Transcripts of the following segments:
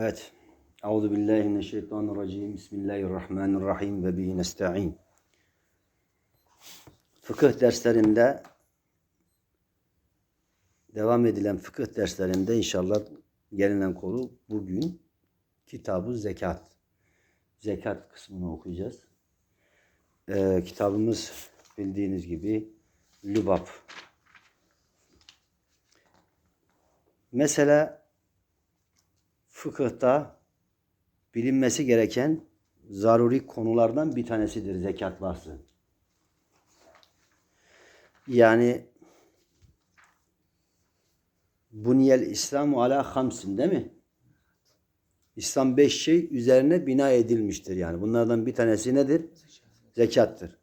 Evet. Euzu billahi mineşşeytanirracim. Bismillahirrahmanirrahim ve bihi nestaîn. Fıkıh derslerinde devam edilen fıkıh derslerinde inşallah gelinen konu bugün kitabı zekat. Zekat kısmını okuyacağız. Ee, kitabımız bildiğiniz gibi Lübab. Mesela fıkıhta bilinmesi gereken zaruri konulardan bir tanesidir zekat bahsi. Yani Buniyel İslamu ala hamsin değil mi? İslam beş şey üzerine bina edilmiştir yani. Bunlardan bir tanesi nedir? Zekattır.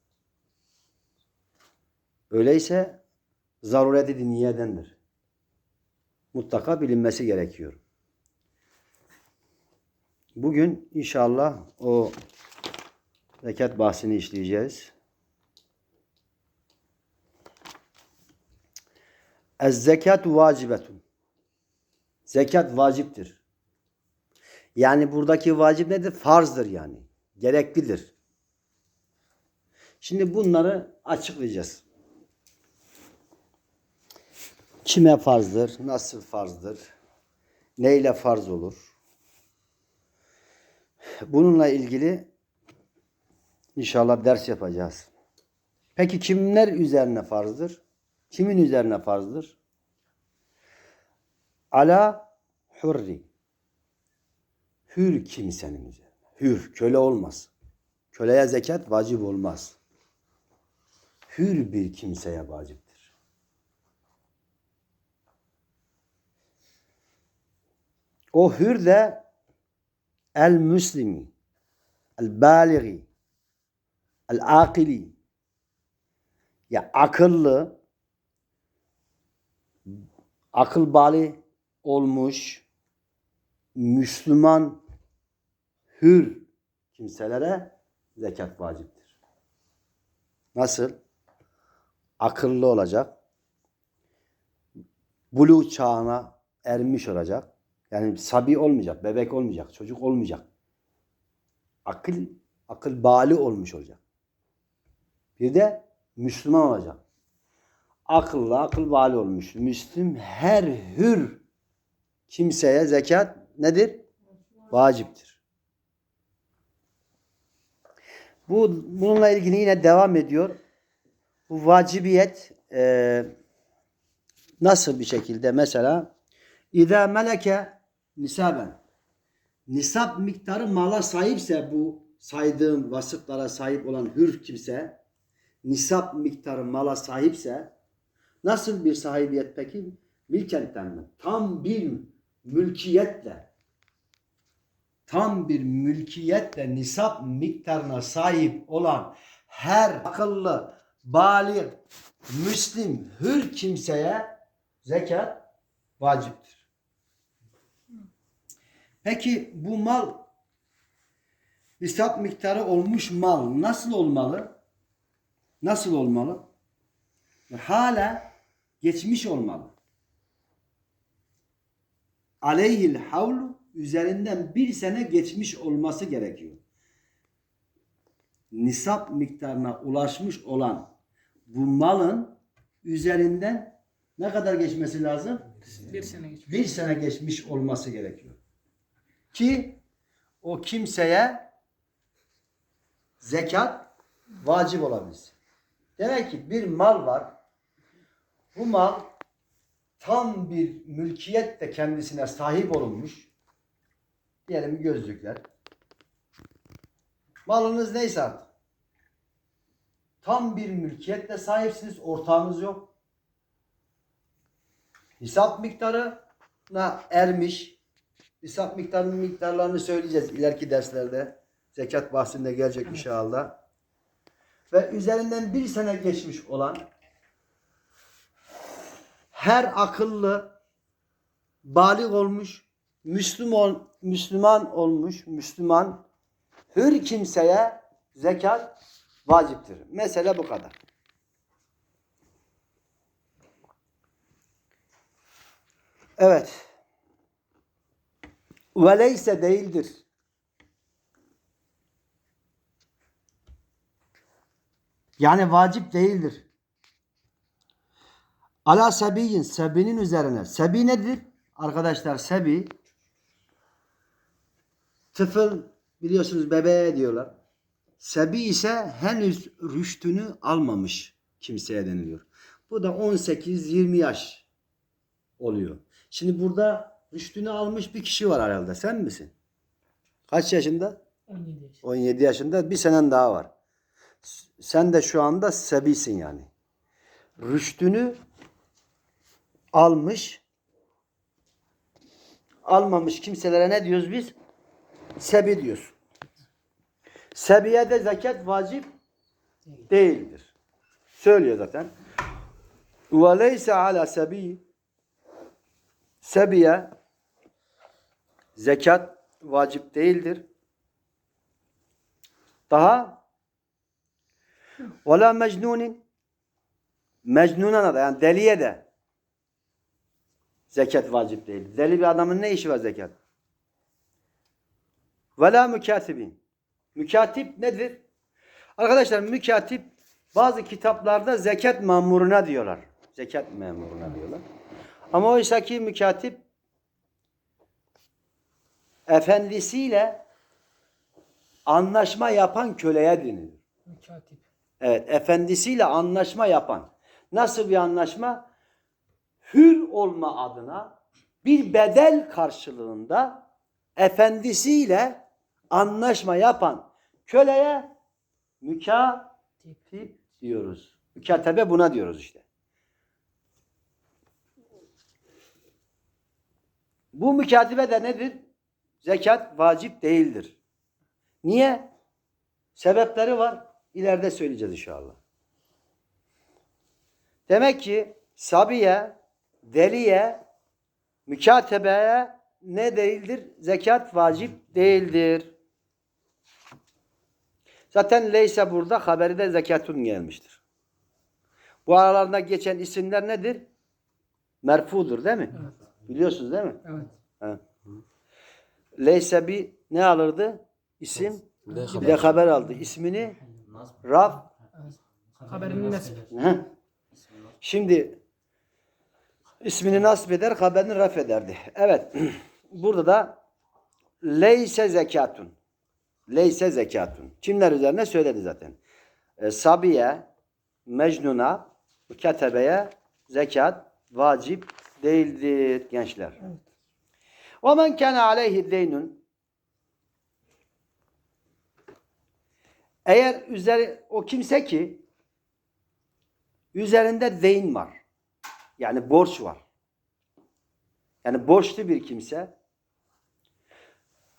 Öyleyse zarureti diniyedendir. Mutlaka bilinmesi gerekiyor. Bugün inşallah o zekat bahsini işleyeceğiz. Ez zekat vacibetun. Zekat vaciptir. Yani buradaki vacip nedir? Farzdır yani. Gereklidir. Şimdi bunları açıklayacağız. Kime farzdır? Nasıl farzdır? Neyle farz olur? Bununla ilgili inşallah ders yapacağız. Peki kimler üzerine farzdır? Kimin üzerine farzdır? Ala hurri. Hür kimsenin üzerine. Hür, köle olmaz. Köleye zekat vacip olmaz. Hür bir kimseye vaciptir. O hür de baligi, el akili. Ya akıllı, akıl bali olmuş Müslüman hür kimselere zekat vaciptir. Nasıl? Akıllı olacak. Bulu çağına ermiş olacak. Yani sabi olmayacak, bebek olmayacak, çocuk olmayacak. Akıl, akıl bali olmuş olacak. Bir de Müslüman olacak. Akıllı, akıl bali olmuş. Müslüm her hür kimseye zekat nedir? Vaciptir. Bu bununla ilgili yine devam ediyor. Bu vacibiyet e, nasıl bir şekilde mesela İza meleke nisaben nisap miktarı mala sahipse bu saydığım vasıflara sahip olan hür kimse nisap miktarı mala sahipse nasıl bir sahibiyet peki? Milketten mi? Tam bir mülkiyetle tam bir mülkiyetle nisap miktarına sahip olan her akıllı, balik, müslim, hür kimseye zekat vaciptir. Peki bu mal nisap miktarı olmuş mal nasıl olmalı? Nasıl olmalı? Hala geçmiş olmalı. Aleyhil havlu üzerinden bir sene geçmiş olması gerekiyor. Nisap miktarına ulaşmış olan bu malın üzerinden ne kadar geçmesi lazım? Bir sene geçmiş. Bir sene geçmiş olması gerekiyor. Ki o kimseye zekat vacip olabilsin. Demek ki bir mal var. Bu mal tam bir mülkiyette kendisine sahip olunmuş. Diyelim gözlükler. Malınız neyse artık. Tam bir mülkiyette sahipsiniz. Ortağınız yok. Hesap miktarına ermiş. Hesap miktarının miktarlarını söyleyeceğiz ileriki derslerde. Zekat bahsinde gelecek inşallah. Ve üzerinden bir sene geçmiş olan her akıllı balik olmuş, Müslüman, Müslüman olmuş, Müslüman hür kimseye zekat vaciptir. Mesele bu kadar. Evet. Ve leyse değildir. Yani vacip değildir. Ala sebiyin, sebinin üzerine. Sebi nedir? Arkadaşlar sebi tıfıl biliyorsunuz bebeğe diyorlar. Sebi ise henüz rüştünü almamış kimseye deniliyor. Bu da 18-20 yaş oluyor. Şimdi burada rüştünü almış bir kişi var herhalde. Sen misin? Kaç yaşında? 17 yaş. 17 yaşında bir senen daha var. Sen de şu anda sebisin yani. Rüştünü almış. Almamış kimselere ne diyoruz biz? Sebi diyoruz. Sebiye de zekat vacip değildir. Söylüyor zaten. Ve leyse ala sebi sebiye Zekat vacip değildir. Daha Vela mecnunin mecnunana da yani deliye de zekat vacip değil. Deli bir adamın ne işi var zekat? Vela mükatibin. Mükatip nedir? Arkadaşlar mükatip bazı kitaplarda zekat memuruna diyorlar. Zekat memuruna diyorlar. Ama oysa ki mükatip efendisiyle anlaşma yapan köleye denilir. Mükatip. Evet, efendisiyle anlaşma yapan. Nasıl bir anlaşma? Hür olma adına bir bedel karşılığında efendisiyle anlaşma yapan köleye mükatip diyoruz. Mükatebe buna diyoruz işte. Bu mükatibe de nedir? Zekat vacip değildir. Niye? Sebepleri var. İleride söyleyeceğiz inşallah. Demek ki sabiye, deliye, mükatebeye ne değildir? Zekat vacip değildir. Zaten leyse burada haberi de zekatun gelmiştir. Bu aralarında geçen isimler nedir? Merfudur değil mi? Evet. Biliyorsunuz değil mi? Evet. Ha. Leyse bir ne alırdı? İsim Bir de bir haber. de haber aldı. İsmini Raf evet. Haberin nasip. Heh. Şimdi ismini nasip eder, haberini raf ederdi. Evet. Burada da leyse zekatun. Leyse zekatun. Kimler üzerine söyledi zaten. E, sabiye, mecnuna, mükatebeye zekat vacip değildir gençler. Ve men kana aleyhi deynun eğer üzeri o kimse ki üzerinde zeyn var. Yani borç var. Yani borçlu bir kimse.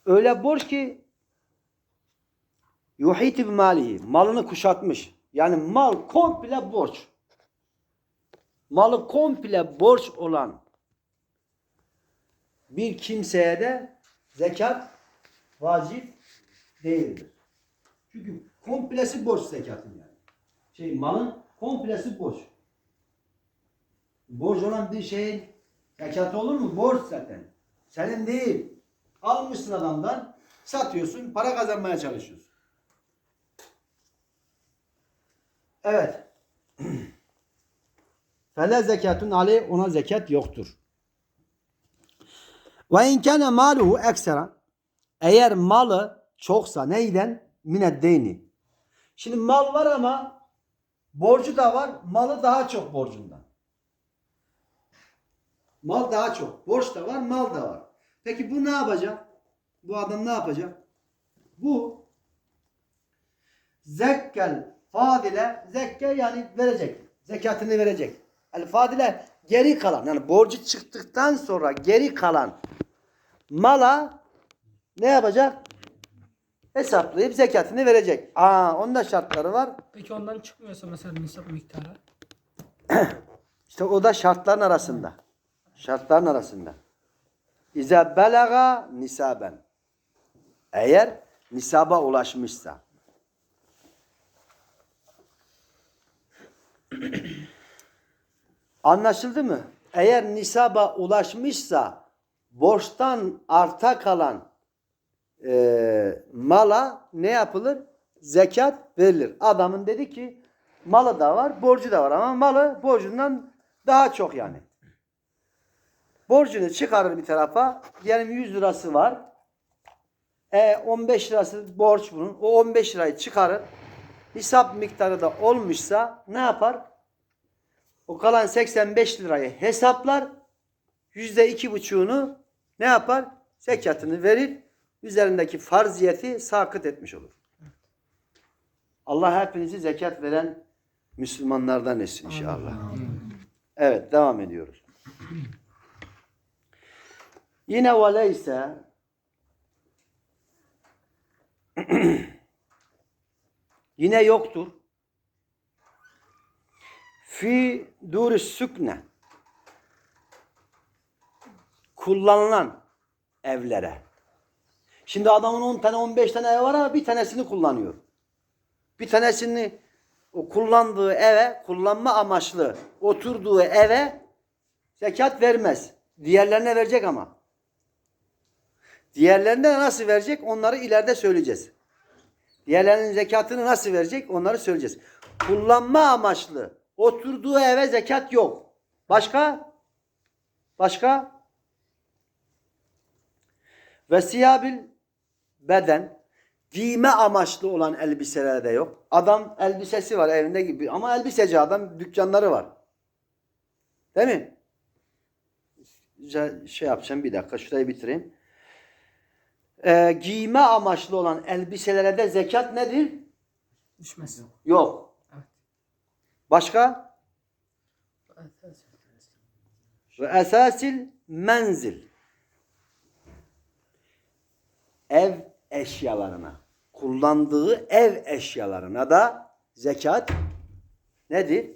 Öyle borç ki yuhiti malihi. Malını kuşatmış. Yani mal komple borç. Malı komple borç olan bir kimseye de zekat vacip değildir. Çünkü komplesi borç zekatın yani. Şey malın komplesi borç. Borç olan bir şeyin zekatı olur mu? Borç zaten. Senin değil. Almışsın adamdan, satıyorsun, para kazanmaya çalışıyorsun. Evet. Fele zekatun aleyh ona zekat yoktur. Ve in kana maluhu eksera eğer malı çoksa neyden? Mineddeyni. Şimdi mal var ama borcu da var. Malı daha çok borcundan. Mal daha çok. Borç da var, mal da var. Peki bu ne yapacak? Bu adam ne yapacak? Bu zekkel fadile zekke yani verecek. Zekatını verecek. El fadile geri kalan yani borcu çıktıktan sonra geri kalan mala ne yapacak? Hesaplayıp zekatını verecek. Aa, onun da şartları var. Peki ondan çıkmıyorsa mesela nisap miktarı. İşte o da şartların arasında. Şartların arasında. İze belaga nisaben. Eğer nisaba ulaşmışsa. Anlaşıldı mı? Eğer nisaba ulaşmışsa borçtan arta kalan e, mala ne yapılır? Zekat verilir. Adamın dedi ki malı da var, borcu da var ama malı borcundan daha çok yani. Borcunu çıkarır bir tarafa. Diyelim 100 lirası var. E 15 lirası borç bunun. O 15 lirayı çıkarır. Hesap miktarı da olmuşsa ne yapar? O kalan 85 lirayı hesaplar. Yüzde iki buçuğunu ne yapar? Zekatını verir. Üzerindeki farziyeti sakıt etmiş olur. Allah hepinizi zekat veren Müslümanlardan etsin inşallah. Evet devam ediyoruz. Yine veleyse yine yoktur. Fi duri sükne kullanılan evlere. Şimdi adamın 10 tane 15 tane ev var ama bir tanesini kullanıyor. Bir tanesini o kullandığı eve, kullanma amaçlı oturduğu eve zekat vermez. Diğerlerine verecek ama. Diğerlerine nasıl verecek onları ileride söyleyeceğiz. Diğerlerinin zekatını nasıl verecek onları söyleyeceğiz. Kullanma amaçlı oturduğu eve zekat yok. Başka? Başka? Ve siyabil beden giyme amaçlı olan elbiseler de yok. Adam elbisesi var evinde gibi ama elbiseci adam dükkanları var. Değil mi? Şey yapacağım bir dakika şurayı bitireyim. Ee, giyme amaçlı olan elbiselere de zekat nedir? Düşmez. Yok. Evet. Başka? Ve esasil menzil. Ev eşyalarına, kullandığı ev eşyalarına da zekat nedir?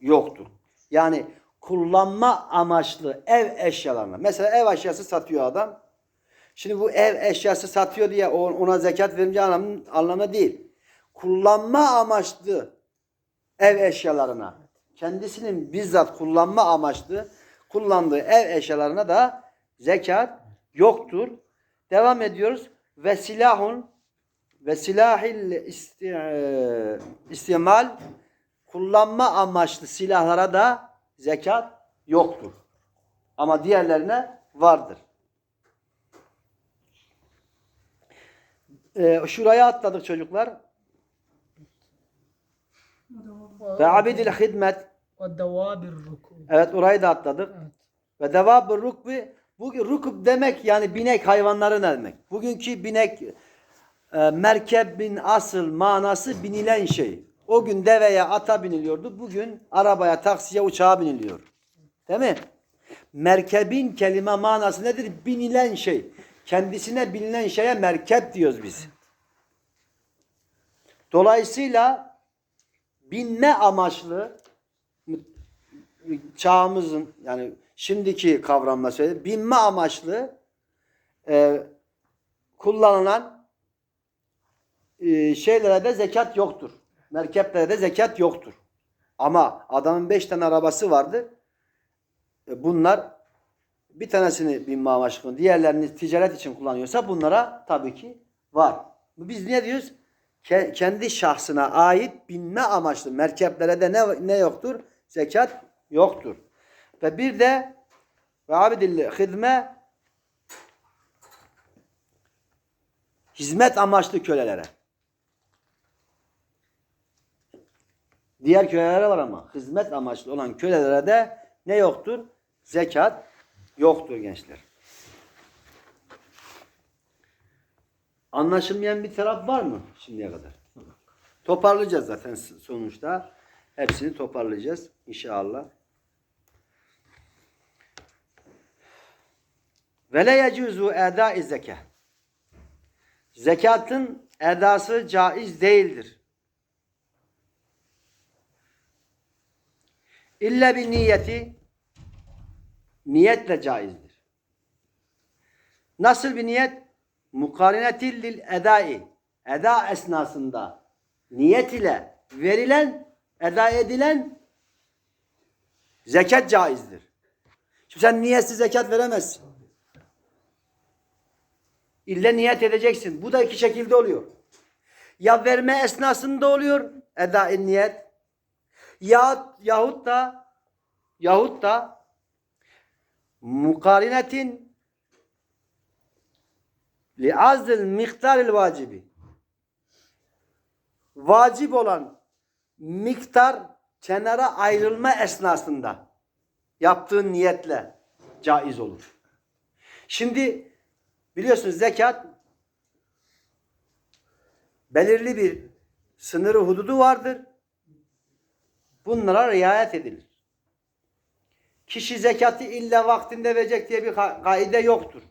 Yoktur. Yani kullanma amaçlı ev eşyalarına. Mesela ev eşyası satıyor adam. Şimdi bu ev eşyası satıyor diye ona zekat verince anlamı, anlamı değil. Kullanma amaçlı ev eşyalarına, kendisinin bizzat kullanma amaçlı kullandığı ev eşyalarına da zekat yoktur. Devam ediyoruz. Ve silahun ve silahil isti, e, istimal kullanma amaçlı silahlara da zekat yoktur. Ama diğerlerine vardır. Ee, şuraya atladık çocuklar. Ve abidil hidmet. Ve devabir ruku. Evet orayı da atladık. Evet. Ve devabı rukbi. Bugün rukub demek yani binek hayvanları demek? Bugünkü binek e, merkebin asıl manası binilen şey. O gün deveye ata biniliyordu. Bugün arabaya, taksiye, uçağa biniliyor. Değil mi? Merkebin kelime manası nedir? Binilen şey. Kendisine bilinen şeye merkep diyoruz biz. Dolayısıyla binme amaçlı çağımızın yani şimdiki kavramla söyleyeyim binme amaçlı e, kullanılan e, şeylere de zekat yoktur. Merkeplere de zekat yoktur. Ama adamın beş tane arabası vardı. E, bunlar bir tanesini binme amaçlı, diğerlerini ticaret için kullanıyorsa bunlara tabii ki var. Biz ne diyoruz? Ke- kendi şahsına ait binme amaçlı merkeplere de ne, ne yoktur? Zekat yoktur. Ve bir de ve abidil hizme hizmet amaçlı kölelere. Diğer kölelere var ama hizmet amaçlı olan kölelere de ne yoktur? Zekat yoktur gençler. Anlaşılmayan bir taraf var mı şimdiye kadar? Toparlayacağız zaten sonuçta. Hepsini toparlayacağız inşallah. Ve le yecuzu eda zeka. Zekatın edası caiz değildir. İlla bir niyeti niyetle caizdir. Nasıl bir niyet? Mukarinetil lil edai. Eda esnasında niyet ile verilen, eda edilen zekat caizdir. Şimdi sen niyetsiz zekat veremezsin. İlle niyet edeceksin. Bu da iki şekilde oluyor. Ya verme esnasında oluyor eda niyet. Ya yahut da yahut da mukarinetin li azdil miktaril vacibi. Vacip olan miktar kenara ayrılma esnasında yaptığın niyetle caiz olur. Şimdi biliyorsunuz zekat belirli bir sınırı hududu vardır. Bunlara riayet edilir. Kişi zekatı illa vaktinde verecek diye bir ka- kaide yoktur.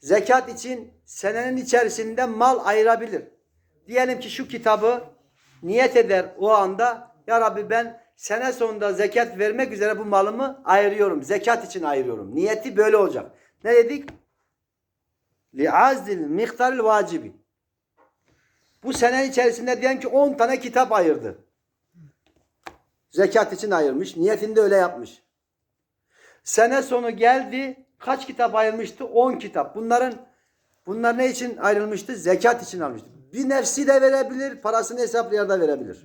Zekat için senenin içerisinde mal ayırabilir. Diyelim ki şu kitabı niyet eder o anda ya Rabbi ben sene sonunda zekat vermek üzere bu malımı ayırıyorum. Zekat için ayırıyorum. Niyeti böyle olacak. Ne dedik? Li'azdil miktaril vacibi. Bu sene içerisinde diyelim ki 10 tane kitap ayırdı. Zekat için ayırmış. Niyetinde öyle yapmış. Sene sonu geldi. Kaç kitap ayırmıştı? 10 kitap. Bunların bunlar ne için ayrılmıştı? Zekat için almıştı. Bir nefsi de verebilir, parasını hesaplayarak da verebilir.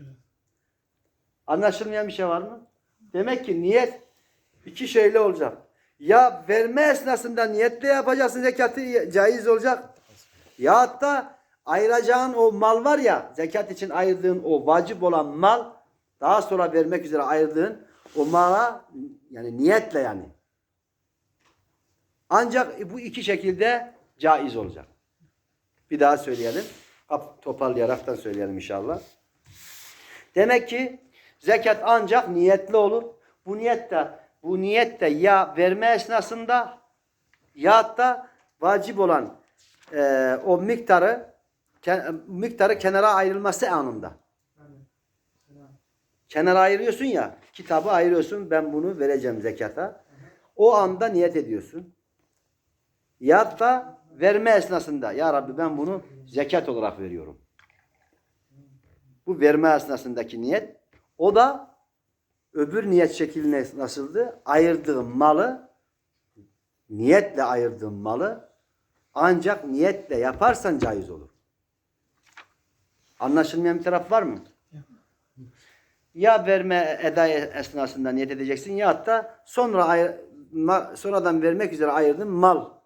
Anlaşılmayan bir şey var mı? Demek ki niyet iki şeyle olacak. Ya verme esnasında niyetle yapacaksın zekatı caiz olacak. Ya hatta ayıracağın o mal var ya zekat için ayırdığın o vacip olan mal daha sonra vermek üzere ayırdığın o mala yani niyetle yani. Ancak bu iki şekilde caiz olacak. Bir daha söyleyelim. Toparlayaraktan söyleyelim inşallah. Demek ki zekat ancak niyetli olur. Bu niyette bu niyette ya verme esnasında ya da vacip olan e, o miktarı ke- miktarı kenara ayrılması anında. Kenara ayırıyorsun ya, kitabı ayırıyorsun, ben bunu vereceğim zekata. O anda niyet ediyorsun. Ya da verme esnasında, ya Rabbi ben bunu zekat olarak veriyorum. Bu verme esnasındaki niyet. O da öbür niyet şekli nasıldı? Ayırdığım malı, niyetle ayırdığım malı ancak niyetle yaparsan caiz olur. Anlaşılmayan bir taraf var mı? Ya verme eda esnasında niyet edeceksin ya hatta sonra sonradan vermek üzere ayırdığın mal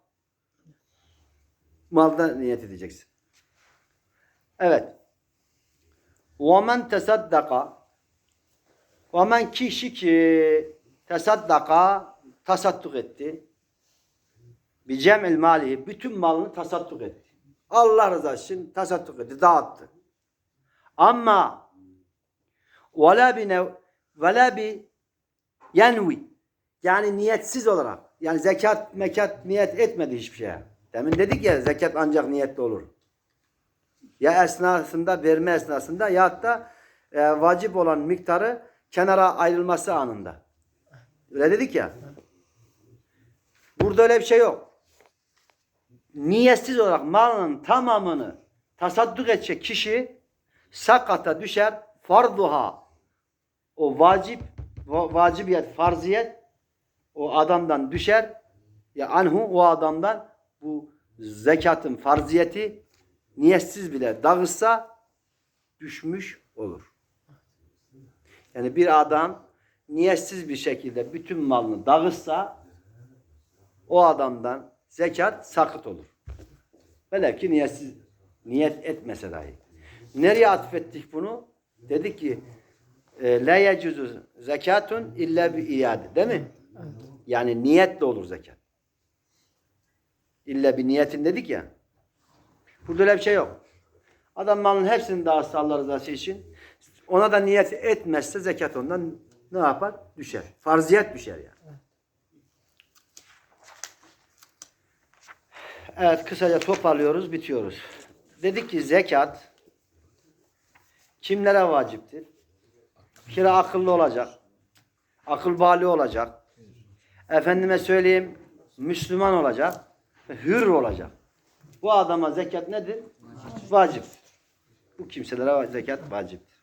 malda niyet edeceksin. Evet. وَمَنْ تَصَدَّقَ وَمَنْ kişi ki tesaddaka tasadduk etti. Bir cem'il malihi bütün malını tasadduk etti. Allah rızası için tasadduk etti, dağıttı. Ama وَلَا بِنَوْ وَلَا bi yenvi yani niyetsiz olarak yani zekat mekat niyet etmedi hiçbir şeye. Demin dedik ya zekat ancak niyetli olur. Ya esnasında verme esnasında ya da e, vacip olan miktarı kenara ayrılması anında. Öyle dedik ya. Burada öyle bir şey yok. Niyetsiz olarak malının tamamını tasadduk edecek kişi sakata düşer farduha o vacip va- vacibiyet farziyet o adamdan düşer ya anhu o adamdan bu zekatın farziyeti niyetsiz bile dağılsa düşmüş olur. Yani bir adam niyetsiz bir şekilde bütün malını dağıtsa o adamdan zekat sakıt olur. Velev ki niyetsiz niyet etmese dahi. Nereye atfettik bunu? Dedik ki e, la yecuzu zekatun illa bi iade. Değil mi? Yani niyetle olur zekat. İlla bir niyetin dedik ya. Burada öyle bir şey yok. Adam malın hepsini dağıtsa Allah rızası için ona da niyet etmezse zekat ondan ne yapar? Düşer. Farziyet düşer yani. Evet kısaca toparlıyoruz, bitiyoruz. Dedik ki zekat kimlere vaciptir? Kere akıllı olacak. Akıl bali olacak. Efendime söyleyeyim Müslüman olacak. Hür olacak. Bu adama zekat nedir? Vaciptir. Bu kimselere zekat vaciptir.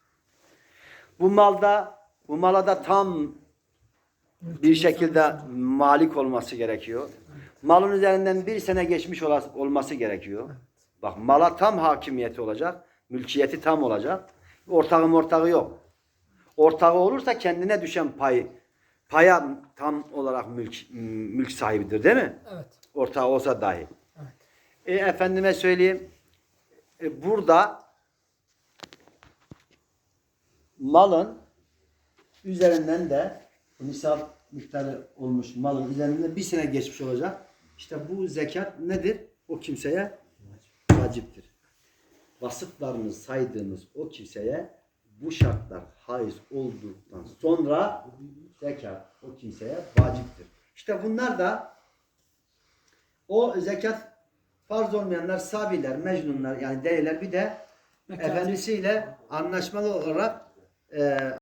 Bu malda bu mala da tam bir şekilde malik olması gerekiyor. Malın üzerinden bir sene geçmiş olması gerekiyor. Bak mala tam hakimiyeti olacak. Mülkiyeti tam olacak. Ortağı ortağı yok. Ortağı olursa kendine düşen pay paya tam olarak mülk mülk sahibidir değil mi? Evet. Ortağı olsa dahi. Evet. E, efendime söyleyeyim. e, burada malın üzerinden de nisap miktarı olmuş malın üzerinden bir sene geçmiş olacak. İşte bu zekat nedir? O kimseye vaciptir. Vasıflarını saydığımız o kimseye bu şartlar haiz olduktan sonra zekat o kimseye vaciptir. İşte bunlar da o zekat farz olmayanlar sabiler, mecnunlar yani deliler. Bir de efendisiyle anlaşmalı olarak e,